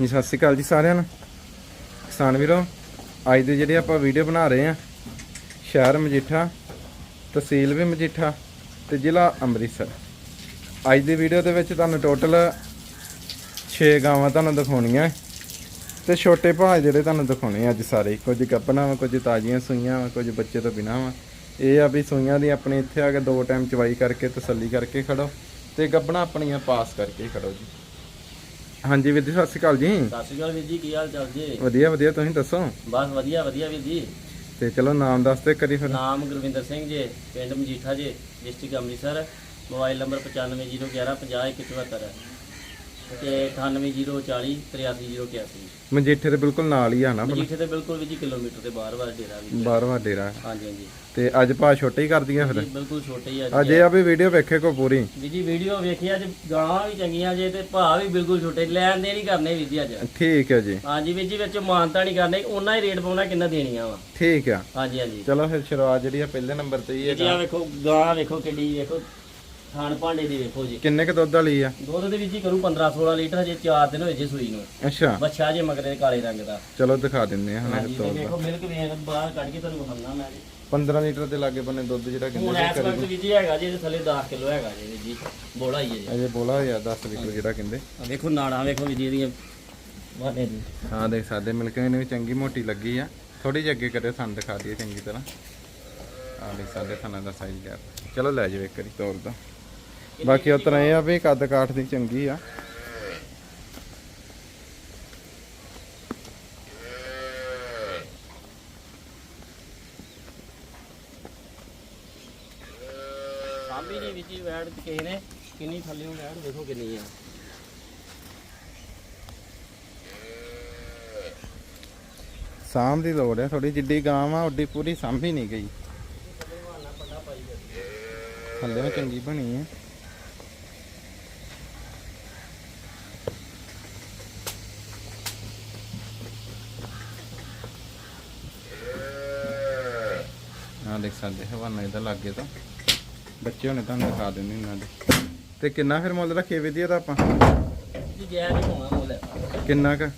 ਜੀ, ਸਤਿ ਸ਼੍ਰੀ ਅਕਾਲ ਜੀ ਸਾਰਿਆਂ ਨੂੰ। ਕਿਸਾਨ ਵੀਰੋ, ਅੱਜ ਦੇ ਜਿਹੜੇ ਆਪਾਂ ਵੀਡੀਓ ਬਣਾ ਰਹੇ ਆ ਸ਼ਹਿਰ ਮਜੀਠਾ, ਤਹਿਸੀਲ ਵੀ ਮਜੀਠਾ ਤੇ ਜ਼ਿਲ੍ਹਾ ਅੰਮ੍ਰਿਤਸਰ। ਅੱਜ ਦੀ ਵੀਡੀਓ ਦੇ ਵਿੱਚ ਤੁਹਾਨੂੰ ਟੋਟਲ 6 ਗਾਵਾਂ ਤੁਹਾਨੂੰ ਦਿਖਾਉਣੀਆਂ। ਤੇ ਛੋਟੇ ਭਾਅ ਜਿਹੜੇ ਤੁਹਾਨੂੰ ਦਿਖਾਉਣੇ ਅੱਜ ਸਾਰੇ। ਕੁਝ ਗੱਪਣਾ ਵਾ, ਕੁਝ ਤਾਜ਼ੀਆਂ ਸੂਈਆਂ ਵਾ, ਕੁਝ ਬੱਚੇ ਤੋਂ ਬਿਨਾ ਵਾ। ਇਹ ਆ ਵੀ ਸੂਈਆਂ ਦੀ ਆਪਣੇ ਇੱਥੇ ਆ ਕੇ ਦੋ ਟਾਈਮ ਚਵਾਈ ਕਰਕੇ ਤਸੱਲੀ ਕਰਕੇ ਖੜੋ ਤੇ ਗੱਪਣਾ ਆਪਣੀਆਂ ਪਾਸ ਕਰਕੇ ਖੜੋ ਜੀ। ਹਾਂਜੀ ਵੀਰ ਜੀ ਸਤਿ ਸ਼੍ਰੀ ਅਕਾਲ ਜੀ। ਸਤਿ ਸ਼੍ਰੀ ਅਕਾਲ ਵੀਰ ਜੀ ਕੀ ਹਾਲ ਚਾਲ ਜੀ? ਵਧੀਆ ਵਧੀਆ ਤੁਸੀਂ ਦੱਸੋ? ਬਸ ਵਧੀਆ ਵਧੀਆ ਵੀਰ ਜੀ। ਤੇ ਚਲੋ ਨਾਮ ਦੱਸ ਤੇ ਕਰੀ ਫਿਰ। ਨਾਮ ਗੁਰਵਿੰਦਰ ਸਿੰਘ ਜੀ ਪਿੰਡ ਮਜੀਠਾ ਜੀ ਡਿਸਟ੍ਰਿਕਟ ਅੰਮ੍ਰਿਤਸਰ ਮੋਬਾਈਲ ਨੰਬਰ 9504050174 ਤੇ 9804 83081 ਮਜੀਠੇ ਦੇ ਬਿਲਕੁਲ ਨਾਲ ਹੀ ਆ ਨਾ ਮਜੀਠੇ ਤੇ ਬਿਲਕੁਲ ਵੀ ਜੀ ਕਿਲੋਮੀਟਰ ਦੇ ਬਾਹਰ ਬਾਹਰ ਡੇਰਾ ਵੀ ਬਾਰਵਾਂ ਡੇਰਾ। ਹਾਂਜੀ ਹਾਂਜੀ। ਤੇ ਅੱਜ ਭਾ ਛੋਟੇ ਹੀ ਕਰਦੀਆਂ ਫਿਰ? ਜੀ ਬਿਲਕੁਲ ਛੋਟੇ ਹੀ ਆ ਅੱਜ ਇਹ ਆ ਵੀ ਵੀਡੀਓ ਵੇਖੇ ਕੋ ਪੂਰੀ? ਵੀਰ ਜੀ ਵੀਡੀਓ ਵੇਖੀ ਅੱਜ ਗਾਂ ਵੀ ਚੰਗੀਆਂ ਜੇ ਤੇ ਭਾਅ ਵੀ ਬਿਲਕੁਲ ਛੋਟੇ। ਲੈਣ ਦੇ ਨਹੀਂ ਕਰਨੇ ਵੀਰ ਜੀ ਅੱਜ। ਠੀਕ ਹੈ ਜੀ। ਹਾਂਜੀ ਵੀਰ ਜੀ ਵਿੱਚ ਮਾਨਤਾ ਨਹੀਂ ਕਰਨੇ। ਉਹਨਾਂ ਹੀ ਰੇਟ ਪਾਉਣਾ ਕਿੰਨਾ ਦੇਣੀਆਂ ਵਾ। ਠੀਕ ਆ। ਹਾਂਜੀ ਹਾਂਜੀ। ਚਲੋ ਫਿਰ ਸ਼ੁਰੂਆਤ ਜਿਹੜੀ ਆ ਪਹਿਲੇ ਨੰਬਰ ਤੇ ਹੀ ਜੀ ਆ ਹੈ ਵੇਖੋ ਗਾਂ ਵੇਖੋ ਕਿੱਡੀ ਵੇਖੋ। ਥਾਣ ਭਾਂਡੇ ਦੀ ਵੇਖੋ ਜੀ। ਕਿੰਨੇ ਕ ਦੁੱਧ ਵਾਲੀ ਆ? ਦੁੱਧ ਦੇ ਵਿੱਚ ਹੀ ਕਰੂ 15 16 ਲੀਟਰ ਹਜੇ 4 ਦਿਨ ਹੋਏ ਜੇ ਸੂਈ ਨੂੰ। ਅੱਛਾ। ਬੱਚਾ ਜੇ ਮਗਰੇ ਕਾਲੇ ਰੰਗ ਦਾ। ਚਲੋ ਦਿਖਾ ਦਿੰਦੇ ਆ ਹਣਾ ਹਾਂਜੀ ਤੇ ਵੇਖੋ ਮਿਲਕ ਵੇਖ ਬਾਹਰ ਕੱਢ ਕੇ ਤੁਹਾਨੂੰ ਵਿਖਾਉਣਾ ਮੈਂ ਜੀ। 15 ਲੀਟਰ ਦੇ ਲਾਗੇ ਬੰਨੇ ਦੁੱਧ ਜਿਹੜਾ ਹੁਣ ਕਹਿੰਦੇ ਇਸ ਵਕਤ ਵੀ ਜੀ ਹੈਗਾ ਜੀ ਇਹਦੇ ਥੱਲੇ 10 ਕਿਲੋ ਹੈਗਾ ਜੀ ਜੀ। ਬੋਲਾ ਹੀ ਹੈ ਜੀ। ਅਜੇ ਬੋਲਾ ਹੋਇਆ 10 ਲੀਟਰ ਜਿਹੜਾ ਕਹਿੰਦੇ। ਆ ਵੇਖੋ ਨਾੜਾਂ ਵੇਖੋ ਵੀ ਜੀ ਇਹਦੀਆਂ ਵਾਲੇ ਦੀ ਹਾਂ ਦੇਖ ਸਕਦੇ ਮਿਲਕ ਇਹਨੇ ਵੀ ਚੰਗੀ ਮੋਟੀ ਲੱਗੀ ਆ। ਥੋੜੀ ਜਿਹੀ ਅੱਗੇ ਕਰੇ ਸਾਨੂੰ ਦਿਖਾ ਦਈਏ ਚੰਗੀ ਤਰ੍ਹਾਂ। ਆ ਦੇਖ ਸਕਦੇ ਥਾਣਾ ਦਾ ਸਾਈਜ਼ ਗੈਪ ਚਲੋ ਲੈ ਜਾਓ ਇੱਕ ਵਾਰੀ ਤੋਰ ਦੋ ਬਾਕੀ ਉਸ ਤਰ੍ਹਾਂ ਇਹ ਆ ਵੀ ਕੱਦ ਕਾਠ ਦੀ ਚੰਗੀ ਆ। ਸਾਂਭੀ ਦੀ ਵਿੱਚ ਵੈੜ ਕਿਸੇ ਨੇ ਕਿੰਨੀ ਥੱਲੇ ਵੈੜ ਵੇਖੋ ਕਿੰਨੀ ਆ। ਸਾਂਭ ਦੀ ਲੋੜ ਹੈ ਥੋੜੀ ਜਿੱਡੀ ਗਾਂ ਆ ਓਡੀ ਪੂਰੀ ਸਾਂਭੀ ਨਹੀਂ ਗਈ। ਥੱਲੇ ਚੰਗੀ ਬਣੀ ਹੈ ਆ ਦੇਖ ਸਕਦੇ ਹਵਾਨਾ ਇਹਦਾ ਲੱਗੇ ਤਾਂ। ਬੱਚੇ ਹੋਣੇ ਤੁਹਾਨੂੰ ਦਿਖਾ ਦਿੰਦੇ ਇਹਨਾਂ ਦੇ ਤੇ ਕਿੰਨਾ ਫਿਰ ਮੁੱਲ ਰੱਖੇ ਵਿਧੀਆ ਦਾ ਆਪਾਂ? ਜੀ ਜੈ ਨਹੀਂ ਹੋਣਾ ਮੁੱਲ। ਕਿੰਨਾ ਕ?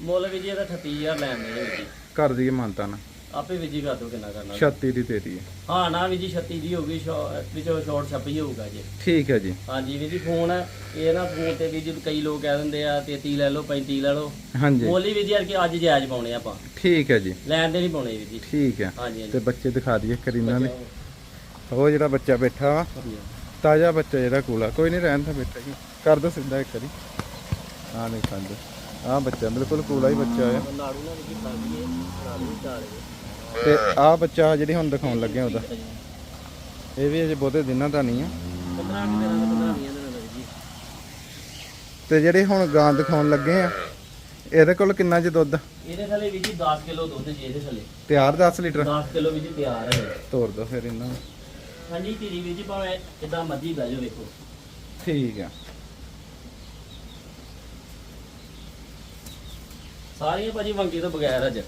ਮੁੱਲ ਵੀ ਜੀ ਇਹਦਾ 38000 ਲੈਣ ਦੇ ਜੀ। ਕਰ ਦਈਏ ਮਾਨਤਾ ਨਾ ਆਪੇ ਵੀ ਜੀ ਕਰ ਦੋ ਕਿੰਨਾ ਕਰਨਾ। 36 ਦੀ ਦਈਏ ਹਾਂ। ਨਾ ਵੀ ਜੀ 36 ਦੀ ਹੋਊਗੀ ਸ਼ੋ- ਵਿੱਚੋਂ ਸ਼ਾਰਟ ਛੱਪੀ ਹੋਊਗਾ ਜੀ। ਠੀਕ ਹੈ ਜੀ। ਹਾਂਜੀ ਵੀ ਜੀ ਫੋਨ ਇਹ ਨਾ ਫੋਨ ਤੇ ਵੀ ਜੀ ਕਈ ਲੋਕ ਕਹਿ ਦਿੰਦੇ ਆ 33 ਲੈ ਲਓ 35 ਲੈ ਲਓ। ਹਾਂਜੀ। ਹੀ ਵੀ ਜੀ ਯਾਰ ਕਿ ਅੱਜ ਜਾਇਜ਼ ਪਾਉਣੇ ਆਪਾਂ। ਠੀਕ ਹੈ ਜੀ। ਲੈਣ ਦੇ ਨਹੀਂ ਪਾਉਣੇ ਵੀ ਜੀ। ਠੀਕ ਹੈ। ਹਾਂਜੀ ਤੇ ਹਾਂਜੀ ਬੱਚੇ ਦਿਖਾ ਦਈਏ ਕਰੀਨਾ ਨੇ। ਉਹ ਜਿਹੜਾ ਬੱਚਾ ਬੈਠਾ ਵਾ ਤਾਜ਼ਾ ਬੱਚਾ ਜਿਹੜਾ ਕੋਲਾ ਕੋਈ ਨਹੀਂ ਰਹਿਣ ਤਾਂ ਬੈਠਾ ਜੀ ਕਰ ਦੋ ਸਿੱਧਾ ਇੱਕ ਵਾਰੀ। ਹਾਂ ਨਹੀਂ ਕੰਦ ਆਹ ਬੱਚਾ ਬਿਲਕੁਲ ਕੋਲਾ ਹੀ ਬੱਚਾ ਆ। ਨਾੜੂ ਨਾਲ ਵੀ ਖਾਦੀ ਹੈ ਨਾੜੂ ਚਾਰੇ ਤੇ ਆਹ ਬੱਚਾ ਜਿਹੜੀ ਹੁਣ ਦਿਖਾਉਣ ਲੱਗੇ ਉਹਦਾ। ਇਹ ਵੀ ਅਜੇ ਬਹੁਤੇ ਦਿਨਾਂ ਦਾ ਨਹੀਂ ਆ। 15 ਕਿ ਦਿਨਾਂ ਦਾ 15 20 ਦਿਨਾਂ ਦਾ ਜੀ। ਤੇ ਜਿਹੜੇ ਹੁਣ ਗਾਂ ਦਿਖਾਉਣ ਲੱਗੇ ਆ ਇਹਦੇ ਕੋਲ ਕਿੰਨਾ ਜੀ ਦੁੱਧ? ਇਹਦੇ ਥੱਲੇ ਵੀ ਜੀ 10 ਕਿਲੋ ਦੁੱਧ ਜੀ ਇਹਦੇ ਥੱਲੇ। ਤਿਆਰ 10 ਲੀਟਰ? 10 ਕਿਲੋ ਵੀ ਜੀ ਤਿਆਰ ਹੈ। ਤੋਰ ਦੋ ਫਿਰ ਇਹਨਾਂ ਨੂੰ। ਹਾਂਜੀ ਧੀਰੀ ਵੀ ਜੀ ਭਾਵੇਂ ਕਿਦਾਂ ਮਰਜ਼ੀ ਬਹਿ ਜਾਓ ਵੇਖੋ। ਠੀਕ ਆ। ਸਾਰੀਆਂ ਭਾਜੀ ਵੰਗੀ ਤੋਂ ਬਗੈਰ ਅੱਜ।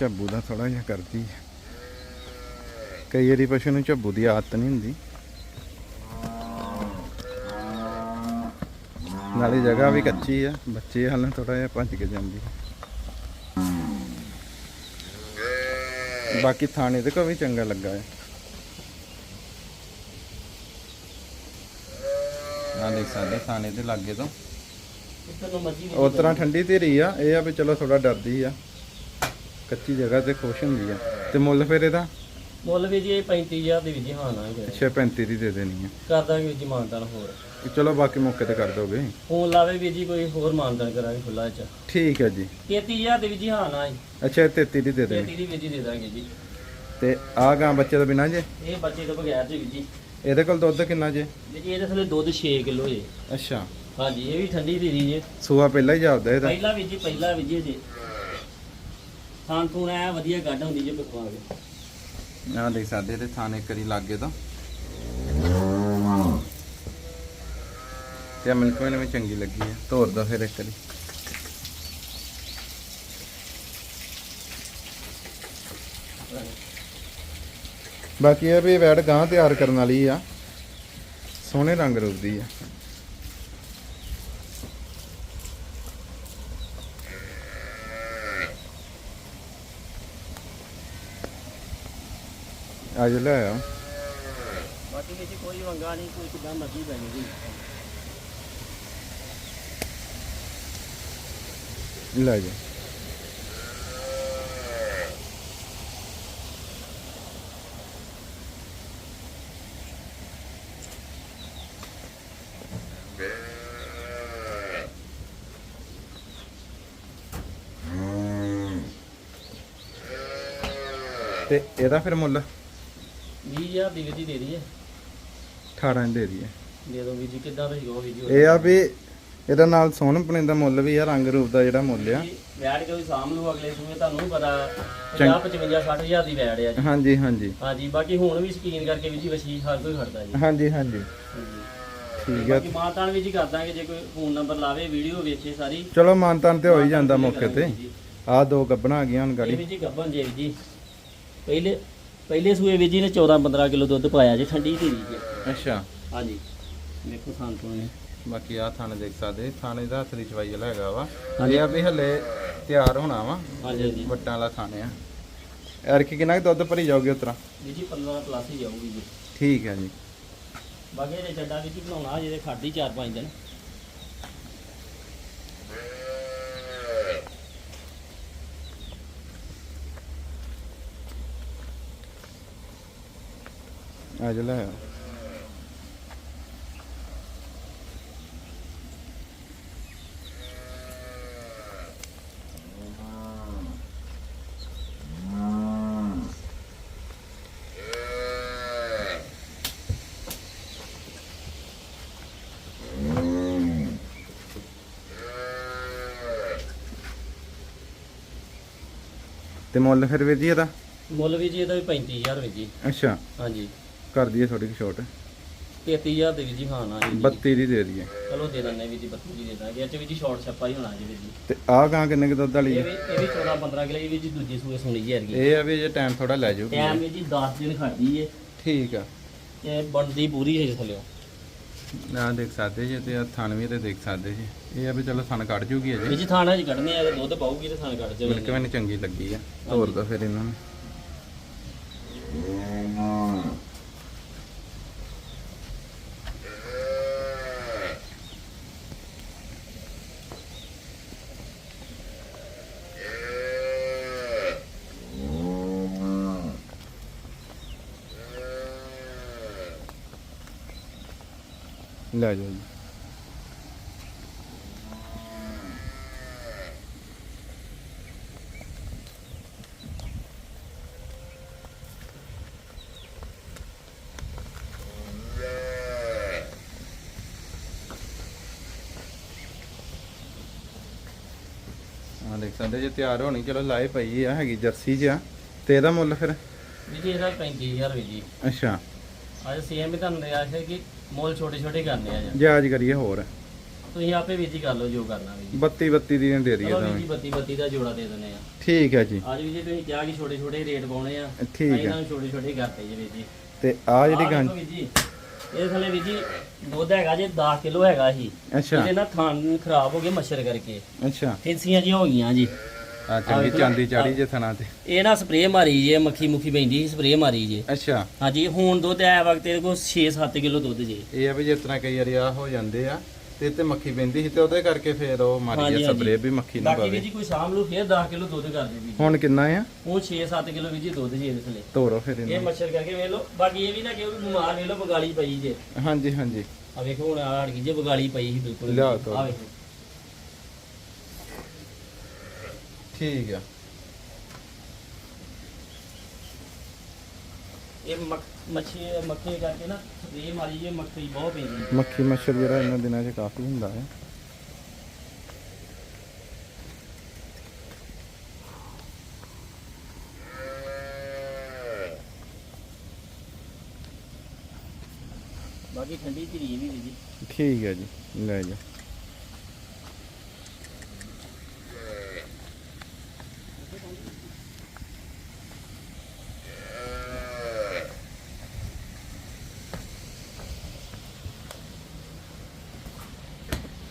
ਝੱਬੂ ਦਾ ਥੋੜਾ ਜਿਹਾ ਕਰਦੀ ਹੈ। ਕਈ ਵਾਰੀ ਪਸ਼ੂ ਨੂੰ ਝੱਬੂ ਦੀ ਆਦਤ ਨਹੀਂ ਹੁੰਦੀ। ਨਾਲੇ ਜਗ੍ਹਾ ਵੀ ਕੱਚੀ ਆ, ਬੱਚੇ ਹਾਲਾਂ ਥੋੜਾ ਜਿਹਾ ਭੱਜ ਕੇ ਜਾਂਦੀ ਬਾਕੀ ਥਾਣੇ ਤੇ ਵੀ ਚੰਗਾ ਲੱਗਾ ਹੈ। ਆ ਦੇਖ ਸਕਦੇ ਥਾਣੇ ਦੇ ਲਾਗੇ ਤੋਂ। ਉਸ ਤਰ੍ਹਾਂ ਠੰਡੀ ਧੀਰੀ ਆ ਇਹ ਆ ਵੀ ਚਲੋ ਥੋੜਾ ਡਰਦੀ ਆ। ਕੱਚੀ ਜਗ੍ਹਾ ਤੇ ਖੁਸ਼ ਹੁੰਦੀ ਆ। ਤੇ ਮੁੱਲ ਫਿਰ ਇਹਦਾ? ਮੁੱਲ ਵੀ ਜੀ ਇਹ 35000 ਦੀ ਵੀ ਜੀ ਹਾਂ ਨਾ ਹੀ ਫਿਰ 635 ਦੀ ਦੇ ਦੇਣੀ ਆ। ਕਰ ਦਾਂਗੇ ਜੀ ਮਾਨਦਾਨ ਹੋਰ। ਚਲੋ ਬਾਕੀ ਮੌਕੇ ਤੇ ਕਰ ਦੋਗੇ। ਫੋਨ ਲਾਵੇ ਵੀ ਜੀ ਕੋਈ ਹੋਰ ਮਾਨਦਾਨ ਕਰਾਂਗੇ ਖੁੱਲਾ ਚ ਠੀਕ ਹੈ ਜੀ। 33000 ਦੀ ਵੀ ਜੀ ਹਾਂ ਨਾ ਹੀ ਅੱਛਾ ਇਹ 33 ਦੀ ਦੇ ਦੇਣੀ। 33 ਦੀ ਵੀ ਜੀ ਦੇ ਦਾਂਗੇ ਜੀ। ਤੇ ਆ ਗਾਂ ਬੱਚੇ ਤੋਂ ਬਿਨਾ ਜੇ? ਇਹ ਬੱਚੇ ਤੋਂ ਬਗੈਰ ਜੀ ਵੀ ਜੀ। ਇਹਦੇ ਕੋਲ ਦੁੱਧ ਕਿੰਨਾ ਜੇ? ਜੀ ਇਹਦੇ ਥੱਲੇ ਦੁੱਧ 6 ਕਿਲੋ ਜੇ। ਅੱਛਾ। ਹਾਂਜੀ ਇਹ ਵੀ ਠੰਡੀ ਧੀਰੀ ਜੇ। ਸੂਆ ਪਹਿਲਾਂ ਹੀ ਜਾਪਦਾ ਇਹਦਾ। ਪਹਿਲਾ ਵੀ ਜੀ ਪਹਿਲਾ ਵੀ ਜੀ ਜੇ। ਥਾਂ ਥੂਣ ਐ ਵਧੀਆ ਗੱਡ ਹੁੰਦੀ ਜੇ ਪਕਵਾ ਕੇ ਆ ਦੇਖ ਸਕਦੇ ਤੇ ਥਾਣੇ ਕਰੀ ਲਾਗੇ ਤਾਂ। ਤੇ ਮਿਲਕ ਮੈਨੂੰ ਵੀ ਚੰਗੀ ਲੱਗੀ ਹੈ ਤੋਰ ਦਾ ਫਿਰ ਇੱਕ ਵਾਰੀ। ਬਾਕੀ ਇਹ ਵੀ ਵੈੜ ਗਾਂ ਤਿਆਰ ਕਰਨ ਵਾਲੀ ਆ। ਸੋਹਣੇ ਰੰਗ ਰੂਪ ਦੀ ਆ। ਅੱਜ ਲੈ ਆ। ਬਾਕੀ ਵਿੱਚ ਕੋਈ ਵੰਗਾ ਨਹੀਂ ਕੋਈ ਕਿਦਾਂ ਮਰਜ਼ੀ ਪੈਣੀ ਜੀ ਲੈ ਜਾ। ਤੇ ਇਹਦਾ ਫਿਰ ਮੁੱਲ? 20000 ਦੀ ਵਿਧੀ ਦੇ ਦਈਏ। 18 ਦੇ ਦਈਏ। ਦੇ ਦੋ ਵੀਰ ਜੀ ਕਿੱਦਾਂ ਤੁਸੀਂ ਕਹੋ ਵੀਰ ਜੀ ਇਹ ਆ ਵੀ ਇਹਦਾ ਨਾਲ ਸੋਹਣਪਣੇ ਦਾ ਮੁੱਲ ਵੀ ਆ ਰੰਗ ਰੂਪ ਦਾ ਜਿਹੜਾ ਮੁੱਲ ਆ। ਵੈੜ ਕੇ ਵੀ ਸਾਂਭ ਲਓ ਅਗਲੇ ਸੂਏ ਤੁਹਾਨੂੰ ਵੀ ਪਤਾ ਚੰਗ- 50 55 60000 ਦੀ ਵੈੜ ਆ ਜੀ। ਹਾਂਜੀ ਹਾਂਜੀ। ਹਾਂਜੀ ਬਾਕੀ ਹੁਣ ਵੀ ਸਕੀਨ ਕਰਕੇ ਵੀ ਜੀ ਵਸ਼ੀ ਹਰ ਕੋਈ ਖੜਦਾ ਜੀ। ਹਾਂਜੀ ਹਾਂਜੀ। ਹਾਂਜੀ। ਠੀਕ ਆ। ਬਾਕੀ ਮਾਤਾਨ ਵੀ ਜੀ ਕਰ ਦਾਂਗੇ ਜੇ ਕੋਈ ਫੋਨ ਨੰਬਰ ਲਾਵੇ ਵੀਡੀਓ ਵੇਖੇ ਸਾਰੀ। ਚਲੋ ਮਾਨਤਾਨ ਤੇ ਹੋ ਹੀ ਜਾਂਦਾ ਮੌਕੇ ਤੇ। ਆ ਦੋ ਗੱਬਣਾ ਆ ਗਈਆਂ ਹੁਣ ਇਹ ਗਾੜੀ ਵੀ ਜੀ ਗੱਬਨ ਜੇ ਜੀ। ਪਹਿਲੇ ਪਹਿਲੇ ਸੂਏ ਵੀ ਜੀ ਨੇ 14 15 ਕਿਲੋ ਦੁੱਧ ਪਾਇਆ ਜੀ ਠੰਡੀ ਧੀਰੀ ਜੀ। ਅੱਛਾ। ਹਾਂਜੀ। ਵੇਖੋ ਥਾਂ ਤੋਂ ਇਹ। ਬਾਕੀ ਆ ਥਾਣੇ ਦੇਖ ਸਕਦੇ ਥਾਣੇ ਦਾ ਹੱਥ ਦੀ ਚਵਾਈ ਵਾਲਾ ਹੈਗਾ ਵਾ। ਇਹ ਆ ਵੀ ਹਲੇ ਤਿਆਰ ਹੋਣਾ ਵਾ। ਹਾਂਜੀ ਹਾਂਜੀ। ਵੱਟਾਂ ਵਾਲਾ ਥਾਣੇ ਆ। ਐਰ ਕੀ ਕਿੰਨਾ ਕੁ ਦੁੱਧ ਭਰੀ ਜਾਓਗੇ ਉਤਰਾ ਵੀ ਜੀ 15 ਪਲੱਸ ਹੀ ਜਾਊਗੀ ਜੀ। ਠੀਕ ਹੈ ਜੀ। ਬਾਕੀ ਇਹ ਚੱਡਾ ਵੀ ਜੀ ਬਣਾਉਣਾ ਜਿਹਦੇ ਖਾਦੀ 4-5 ਦਿਨ। ਆ ਜਾ ਲੈ ਆ। ਤੇ ਮੁੱਲ ਫਿਰ ਵੀਰ ਜੀ ਇਹਦਾ? ਮੁੱਲ ਵੀ ਜੀ ਇਹਦਾ ਵੀ 35000 ਵੀ ਜੀ। ਅੱਛਾ। ਹਾਂਜੀ। ਕਰ ਦਈਏ ਜਿਹੀ ਛੋਟ 33000 ਦੇ ਵੀ ਜੀ ਹਾਂ ਨਾ ਜੀ। 32 ਦੀ ਦੇ ਦਈਏ। ਚਲੋ ਦੇ ਦਿੰਦੇ ਵੀ ਜੀ 32 ਦੀ ਦੇ ਦਾਂਗੇ ਇਹ ਚ ਵੀ ਜੀ ਸ਼ਾਰਟ ਛੱਪਾ ਹੀ ਹੋਣਾ ਜੀ ਵੀ ਜੀ। ਤੇ ਆਹ ਗਾਂ ਕਿੰਨੇ ਕੁ ਦੁੱਧ ਵਾਲੀ ਇਹ ਹੈ ਵੀ ਇਹ ਵੀ 14 15 ਕਿਲੋ ਇਹ ਵੀ ਜੀ ਦੂਜੀ ਸੂਏ ਸੁਣੀ ਜੀ ਹੈਗੀ ਇਹ ਆ ਵੀ ਜੇ ਟਾਈਮ ਥੋੜਾ ਲੈ ਜਾਊਗੀ। ਟਾਈਮ ਵੀ ਜੀ 10 ਦਿਨ ਖੜਦੀ ਏ। ਠੀਕ ਆ। ਇਹ ਬਣਦੀ ਪੂਰੀ ਹੈ ਥੱਲਿਓ ਨਾ ਦੇਖ ਸਕਦੇ ਜੀ ਤੇ ਥਣ ਵੀ ਤੇ ਦੇਖ ਸਕਦੇ ਜੀ। ਇਹ ਆ ਵੀ ਚਲੋ ਥਣ ਕੱਢ ਜੂਗੀ ਵੀ ਅਜੇ ਜੀ ਥਾਣਾ ਚ ਕੱਢਨੇ ਆ ਦੁੱਧ ਪਾਊਗੀ ਤੇ ਥਾਣ ਕੱਢ ਜਾਵੇ ਮੈਨੂੰ ਚੰਗੀ ਲੱਗੀ ਆ। ਤੋਰ ਦੋ ਫਿਰ ਇਹਨਾਂ ਨੂੰ। ਲੈ ਜਾਓ ਜੀ। ਆ ਦੇਖ ਸਕਦੇ ਜੇ ਤਿਆਰ ਹੋਣੀ ਚਲੋ ਲਾਏ ਪਈ ਆ ਹੈਗੀ ਜਰਸੀ ਆ ਤੇ ਇਹਦਾ ਮੁੱਲ ਫਿਰ? ਵੀ ਜੀ ਇਹਦਾ 35000 ਵੀ ਜੀ। ਅੱਛਾ। ਅੱਜ ਸੀਐਮ ਵੀ ਤੁਹਾਨੂੰ ਰਿਹਾ ਹੈ ਕਿ ਮੋਲ ਛੋਟੇ ਛੋਟੇ ਕਰਨੇ ਆ ਜੀ? ਜਾਜ ਕਰੀਏ ਹੋਰ। ਤੁਸੀਂ ਆਪੇ ਵੀ ਜੀ ਕਰ ਲਓ ਜੋ ਕਰਨਾ ਵੀ ਜੀ। 32 32 ਦੀ ਦੇ ਦਈਏ ਚਲੋ ਜੀ 32 32 ਦਾ ਜੋੜਾ ਦੇ ਦਿੰਦੇ ਆ। ਠੀਕ ਹੈ ਜੀ। ਅੱਜ ਵੀ ਜੀ ਤੁਸੀਂ ਕਿਹਾ ਕਿ ਛੋਟੇ ਛੋਟੇ ਰੇਟ ਪਾਉਣੇ ਆ। ਠੀਕ ਹੈ। ਇਹਨਾਂ ਨੂੰ ਛੋਟੇ ਛੋਟੇ ਕਰਤੇ ਜੀ ਵੀਰ ਜੀ। ਤੇ ਆ ਜਿਹੜੀ ਗਾਂ ਵੀਰ ਇਹ ਥੱਲੇ ਵੀਰ ਜੀ ਦੁੱਧ ਹੈਗਾ ਜੇ 10 ਕਿਲੋ ਹੈਗਾ ਸੀ। ਅੱਛਾ। ਇਹਦੇ ਨਾਲ ਥਣ ਖਰਾਬ ਹੋ ਗਏ ਮੱਛਰ ਕਰਕੇ। ਅੱਛਾ। ਫਿੰਸੀਆਂ ਜੀ ਹੋ ਗਈਆਂ ਜੀ। ਆ ਚੰਗੀ ਚਾਂਦੀ ਚਾੜੀ। ਜੇ ਥਣਾ ਤੇ। ਇਹ ਨਾ ਸਪਰੇਅ ਮਾਰੀ ਜੇ ਮੱਖੀ ਮੁੱਖੀ ਪੈਂਦੀ ਸਪਰੇਅ ਮਾਰੀ ਜੇ। ਅੱਛਾ। ਹਾਂਜੀ ਹੁਣ ਦੁੱਧ ਐ ਵਕਤ ਇਹਦੇ ਕੋਲ 6-7 ਕਿਲੋ ਦੁੱਧ ਜੇ। ਇਹ ਆ ਵੀ ਜਿਸ ਤਰ੍ਹਾਂ ਕਈ ਵਾਰੀ ਆ ਹੋ ਜਾਂਦੇ ਆ ਤੇ ਤੇ ਮੱਖੀ ਪੈਂਦੀ ਸੀ ਤੇ ਉਹਦੇ ਕਰਕੇ ਫੇਰ ਉਹ ਮਾਰੀ ਹਾਂਜੀ, ਆ ਹਾਂਜੀ। ਸਪਰੇ ਵੀ ਮੱਖੀ ਨਾ ਬਾਕੀ ਵੀ ਜੀ ਕੋਈ ਸ਼ਾਮ ਨੂੰ ਫੇਰ 10 ਕਿਲੋ ਦੁੱਧ ਕਰ ਦੇ ਵੀ ਹੁਣ ਕਿੰਨਾ ਆ? ਉਹ 6-7 ਕਿਲੋ ਵੀ ਜੀ ਦੁੱਧ ਜੀ ਇਹਦੇ ਥੱਲੇ। ਤੋਰੋ ਫਿਰ ਇਹ ਮੱਛਰ ਕਰਕੇ ਵੇਖ ਲਓ। ਬਾਕੀ ਇਹ ਵੀ ਨਾ ਕਿ ਉਹ ਵੀ ਬਿਮਾਰ ਵੇਖ ਲਓ ਬਗਾਲੀ ਪਈ ਜੇ। ਹਾਂਜੀ ਹਾਂਜੀ। ਆ ਵੇਖੋ ਹੁਣ ਆ ਹਟ ਗਈ ਜੇ ਬਗਾਲੀ ਪਈ ਸੀ ਬਿਲਕੁਲ। ਆ ਵੇਖੋ। ਠੀਕ ਆ। ਇਹ ਮੱਖ- ਮੱਛੀ ਮੱਖੀ ਕਰਕੇ ਨਾ ਸਪਰੇਅ ਮਾਰੀ ਜੇ ਮੱਖੀ ਬਹੁਤ ਪੈਂਦੀ ਹੈ। ਮੱਖੀ ਮੱਛਰ ਜਿਹੜਾ ਇਹਨਾਂ ਦਿਨਾਂ 'ਚ ਕਾਫੀ ਹੁੰਦਾ ਹੈ। ਬਾਕੀ ਠੰਡੀ ਧੀਰੀ ਵੀ ਜੀ ਠੀਕ ਹੈ ਜੀ ਲੈ ਜਾ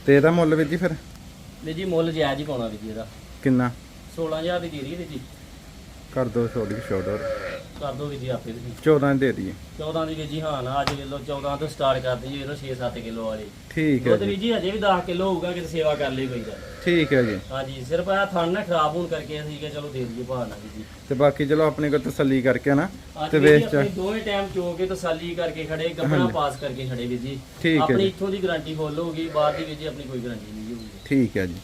ਤੇ ਇਹਦਾ ਮੁੱਲ ਵੀਰ ਜੀ ਫਿਰ? ਵੀਰ ਜੀ ਮੁੱਲ ਜਾਇਜ਼ ਹੀ ਪਾਉਣਾ ਵੀਰ ਜੀ ਇਹਦਾ। ਕਿੰਨਾ? 16000 ਦੀ ਦੇ ਰਹੀ ਵੀਰ ਜੀ। ਕਰ ਦੋ ਛੋਟੀ ਛੋਟ ਕਰ ਦੋ ਵੀਰ ਜੀ ਆਪੇ ਤੁਸੀਂ। 14 ਦੇ ਦਈਏ। 14 ਦੀ ਵੀਰ ਜੀ ਹਾਂ ਨਾ ਅੱਜ ਲਓ 14 ਤੋਂ ਸਟਾਰਟ ਜੀ ਵੇਖ ਲਓ 6-7 ਕਿਲੋ ਵਾਲੀ। ਠੀਕ ਹੈ ਦੁੱਧ ਜੀ। ਵੀਰ ਜੀ ਅਜੇ ਵੀ 10 ਕਿਲੋ ਹੋਊਗਾ ਕਿਤੇ ਸੇਵਾ ਕਰ ਲਈ ਕੋਈ ਗੱਲ। ਠੀਕ ਹੈ ਜੀ। ਹਾਂਜੀ ਸਿਰਫ ਇਹ ਥਣ ਨਾ ਖਰਾਬ ਹੋਣ ਕਰਕੇ ਅਸੀਂ ਕਿ ਚਲੋ ਦੇ ਦਈਏ ਨਾਲ ਵੀਰ ਜੀ। ਤੇ ਬਾਕੀ ਚਲੋ ਆਪਣੇ ਕੋਲ ਤਸੱਲੀ ਕਰਕੇ ਨਾ ਅੱਜ ਤੇ ਜੀ ਵੇਚ ਆਪਣੀ ਦੋਵੇਂ ਟਾਈਮ ਚੋ ਕੇ ਤਸੱਲੀ ਕਰਕੇ ਖੜੇ ਗੱਪਣਾ ਪਾਸ ਕਰਕੇ ਖੜੇ ਵੀਰ ਜੀ। ਹੈ ਆਪਣੀ ਜੀ। ਇੱਥੋਂ ਦੀ ਗਾਰੰਟੀ ਫੁੱਲ ਹੋਊਗੀ ਬਾਹਰ ਦੀ ਵੀਰ ਜੀ ਆਪਣੀ ਕੋਈ ਗਾਰੰਟੀ ਨਹੀਂ ਹੋਊਗੀ। ਠੀਕ ਹੈ ਜੀ।